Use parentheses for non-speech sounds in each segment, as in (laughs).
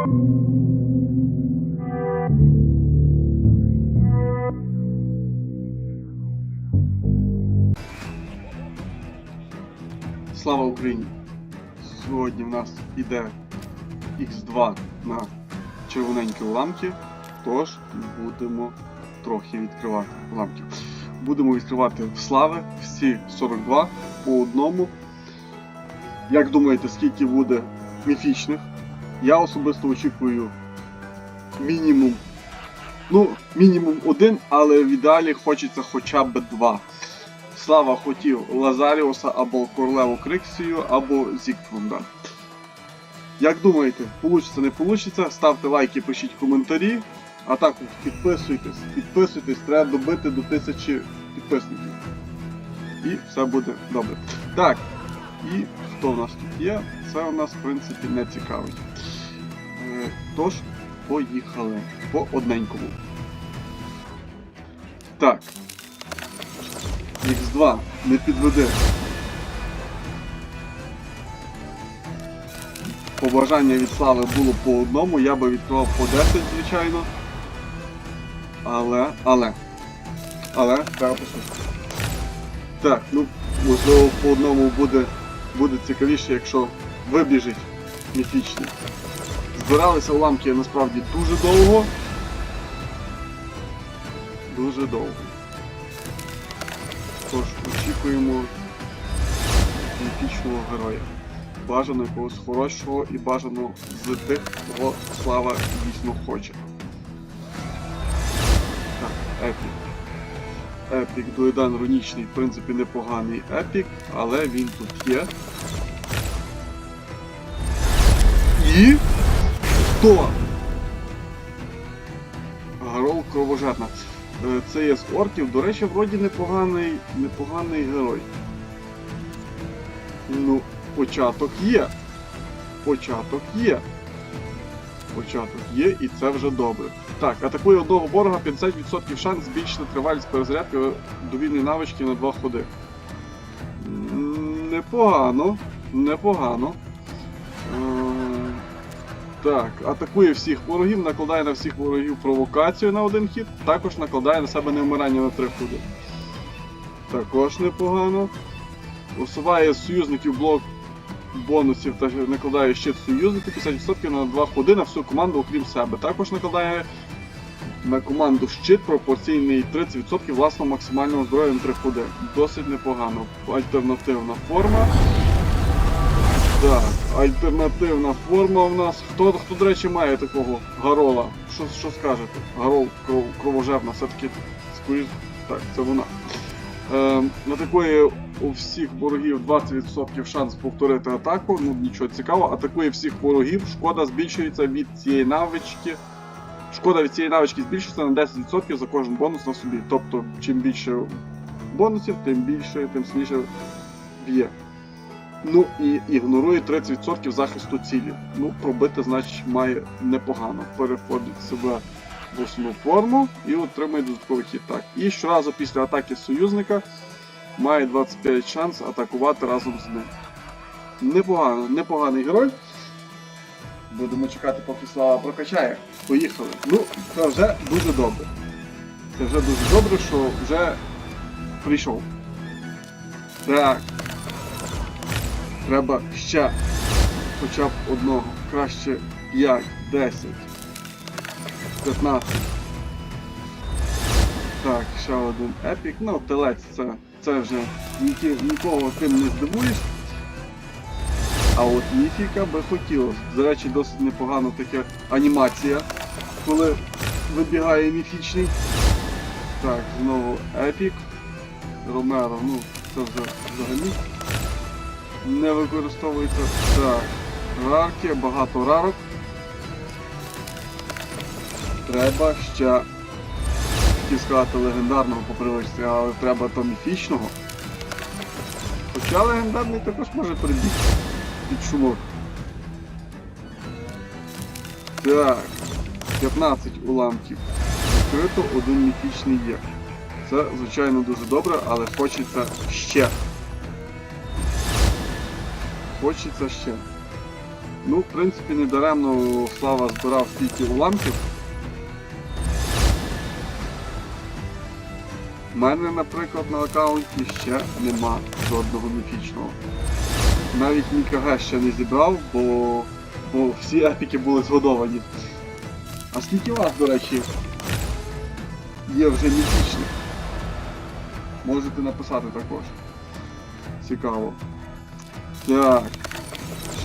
Слава Україні! Сьогодні в нас іде X2 на червоненькі уламки, тож будемо трохи відкривати уламки. Будемо відкривати в слави всі 42 по одному. Як думаєте, скільки буде міфічних? Я особисто очікую мінімум. Ну, мінімум один, але в ідеалі хочеться хоча б два. Слава хотів Лазаріуса або Королеву Криксію, або Зігфрунда. Як думаєте, получиться, не получиться? Ставте лайки, пишіть коментарі, а також підписуйтесь, підписуйтесь, треба добити до тисячі підписників. І все буде добре. Так, і хто в нас тут є, це у нас в принципі не цікавить. Е, Тож, поїхали по одненькому. Так. Х2, не підведи. Побажання від слави було по одному, я би відкривав по 10, звичайно. Але, але. Але, треба послухати. Так, ну, можливо, по одному буде, буде цікавіше, якщо вибіжить міфічний. Збиралися уламки насправді дуже довго. Дуже довго. Тож очікуємо міфічного героя. Бажано якогось хорошого і бажано з тих, кого слава дійсно хоче. Так, епік. Епік Дуедан Рунічний, в принципі, непоганий епік, але він тут є. І. Хто? Гарол кровожадна. Е, Це є з орків. До речі, вроді непоганий, непоганий герой. Ну, початок є. Початок є. Початок є, і це вже добре. Так, атакує одного ворога 50% шанс збільшити тривалість перезарядки до вільної навички на 2 ходи. Непогано. Непогано. Е, так, атакує всіх ворогів, накладає на всіх ворогів провокацію на один хід, також накладає на себе невмирання на три ходи. Також непогано. Усуває союзників блок бонусів та накладає щит союзників 50% на 2 ходи на всю команду, окрім себе. Також накладає на команду щит пропорційний 30% власного максимального здоров'я на 3 ходи. Досить непогано. Альтернативна форма. Так, альтернативна форма в нас. Хто, хто до речі, має такого Гарола? Що, що скажете? Гарол кров, кровожерна, все-таки скоріш. Так, це вона. Е, атакує у всіх ворогів 20% шанс повторити атаку. Ну нічого цікавого. Атакує всіх ворогів. Шкода збільшується від цієї навички. Шкода від цієї навички збільшується на 10% за кожен бонус на собі. Тобто, чим більше бонусів, тим більше, тим сильніше б'є. Ну і ігнорує 30% захисту цілі. Ну, пробити, значить, має непогано. Переходить себе в основну форму і отримує додатковий хід. Так. І щоразу після атаки союзника має 25 шанс атакувати разом з ним. Непогано, непоганий герой. Будемо чекати, поки слава прокачає. Поїхали. Ну, це вже дуже добре. Це вже дуже добре, що вже прийшов. Так. Треба ще хоча б одного. Краще 5, 10, 15. Так, ще один епік. Ну, телець це, це вже ніки, нікого тим не здивуєш. А от міфіка би хотілося. До речі, досить непогана така анімація, коли вибігає міфічний. Так, знову епік. Ромеро, ну, це вже взагалі не використовується. Так, рарки, багато рарок. Треба ще хотів сказати легендарного по привичці, але треба то міфічного. Хоча легендарний також може прибігти під шумок. Так, 15 уламків. Відкрито один міфічний є. Це, звичайно, дуже добре, але хочеться ще. Хочеться ще. Ну, в принципі, не даремно Слава збирав стільки уламків. У мене, наприклад, на аккаунті ще нема жодного міфічного. Навіть МКГ ще не зібрав, бо, бо всі епіки були згодовані. А скільки у вас, до речі, є вже міфічних? Можете написати також. Цікаво. Так.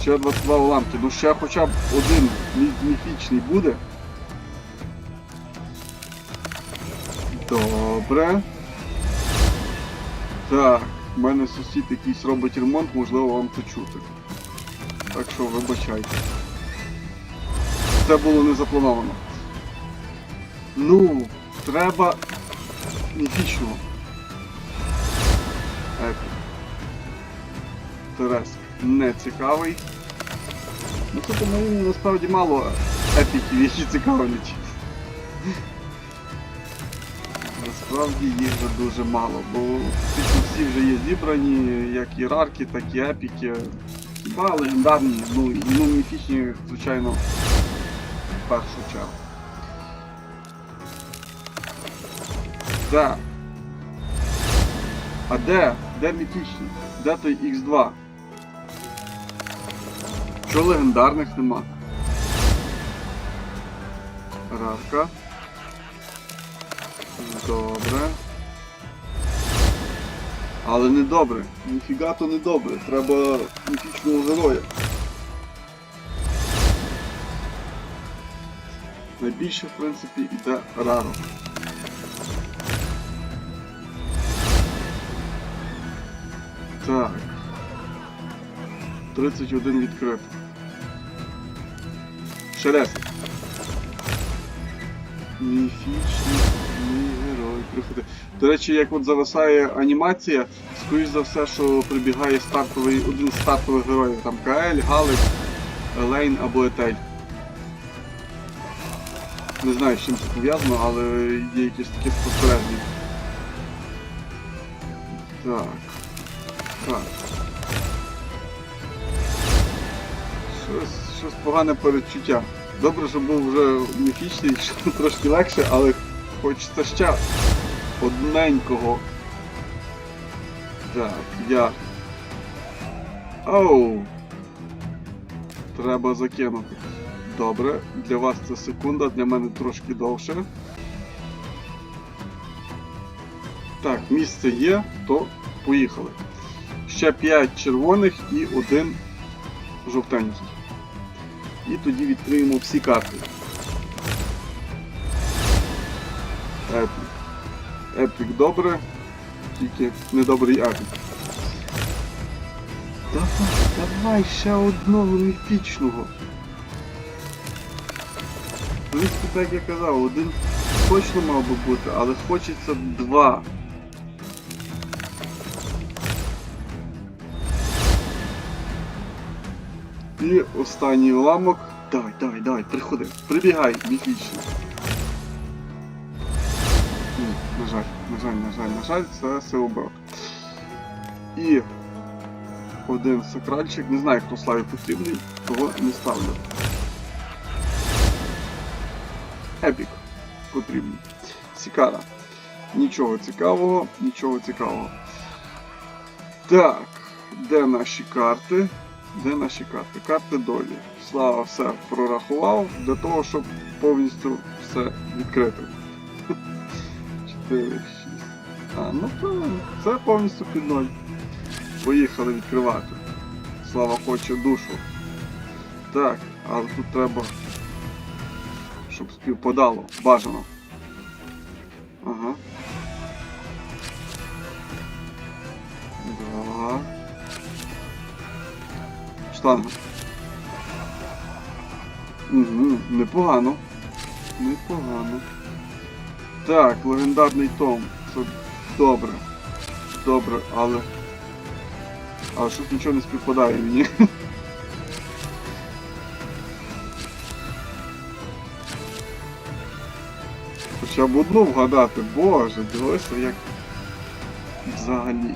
Ще 22 уламки. Ну ще хоча б один міфічний буде. Добре. Так, в мене сусід якийсь робить ремонт, можливо вам це чути. Так що вибачайте. Це було не заплановано. Ну, треба міфічного. Терес не цікавий. Ну це по-моєму насправді мало епіків, які цікавлять. Насправді їх вже дуже мало, бо фактично всі вже є зібрані, як і так і епіки. Хіба легендарні, ну і ну, міфічні, звичайно, в першу чергу. Так. А де? Де міфічні? Де той X2? Чого легендарних нема? Рарка. Добре. Але не добре. Ніфіга то не добре. Треба міфічного героя. Найбільше, в принципі, іде раро. Так. 31 відкрито. 10. Міфічний герой приходить. До речі, як от зависає анімація, скоріш за все, що прибігає стартовий, один з стартових героїв, там Каель, Галик, Елейн або Етель. Не знаю, з чим це пов'язано, але є якісь такі спостереження. Так. Так. Щось, щось погане передчуття. Добре, що був вже міфічний, (laughs) що трошки легше, але хочеться ще одненького. Так, я. Оу! Треба закинути. Добре, для вас це секунда, для мене трошки довше. Так, місце є, то поїхали. Ще 5 червоних і один жовтенький. І тоді відкриємо всі карти. Епік. Епік добре, тільки недобрий епік. Давай, давай ще одного міфічного. Принципі, так я казав, один точно мав би бути, але хочеться два. І останній уламок. Давай, давай, давай, приходи. Прибігай, міфічно. На жаль, на жаль, на жаль, на жаль, це силоброд. І один сакральчик, не знаю, хто славі потрібний, того не ставлю. Епік потрібний. Сікара. Нічого цікавого, нічого цікавого. Так, де наші карти? Де наші карти? Карти долі. Слава все прорахував для того, щоб повністю все відкрити. 4, 6. А, ну правильно, це повністю під ноль. Поїхали відкривати. Слава хоче душу. Так, але тут треба, щоб співпадало. Бажано. Штанга. Угу, непогано. Непогано. Так, легендарний Том. Це добре. Добре, але. Але щось нічого не співпадає мені. Хоча б одну вгадати, боже, дивися як взагалі.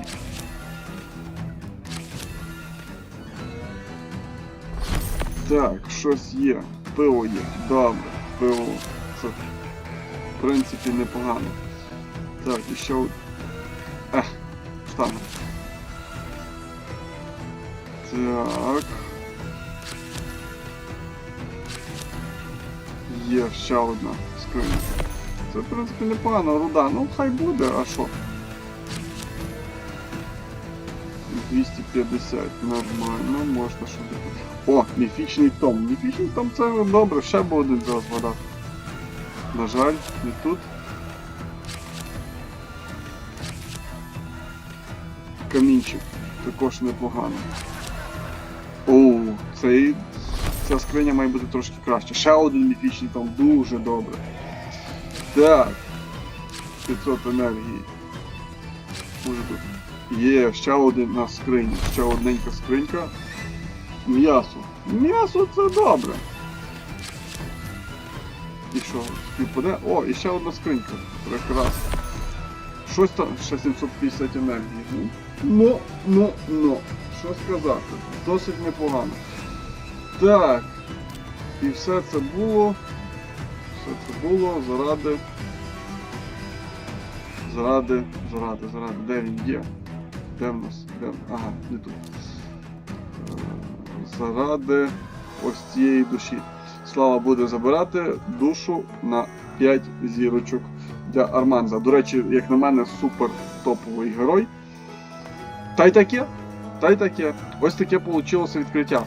Так, щось є. Пиво є. Добре, пиво. Це в принципі непогано. Так, і ще. Ех, штанга. Так. Є ще одна скриня. Це, в принципі, непогано, руда. Ну, хай буде, а що? 250, нормально, можна що О, міфічний том. Міфічний том це добре, ще б один зараз вода. На жаль, не тут. Камінчик. Також непогано. Оу, цей. Ця скриня має бути трошки краще. Ще один міфічний том, дуже добре. Так. 500 енергії. Може тут. Є, ще одна скриня, ще одненька скринька. М'ясо. М'ясо це добре. І що, співпаде? О, і ще одна скринька. Прекрасно. Щось там, ще 750 енергії. Ну, ну, ну, ну. Що сказати? Досить непогано. Так. І все це було. Все це було заради. Заради, заради, заради. Де він є? Де в нас? Де? Ага, не тут. Заради ось цієї душі. Слава буде забирати душу на 5 зірочок для Арманза. До речі, як на мене, супер топовий герой. Та й таке. Та й таке. Ось таке вийшло відкриття.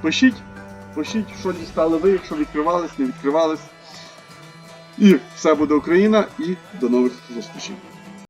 Пишіть, пишіть, що дістали ви, якщо відкривались, не відкривались. І все буде Україна, і до нових зустрічей.